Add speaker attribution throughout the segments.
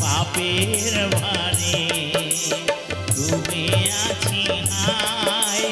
Speaker 1: পাপের ভারে তুমি আছি হায়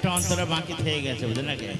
Speaker 1: ત્રણ તરફ બાકી થઈ ગયા છે બધા ને કે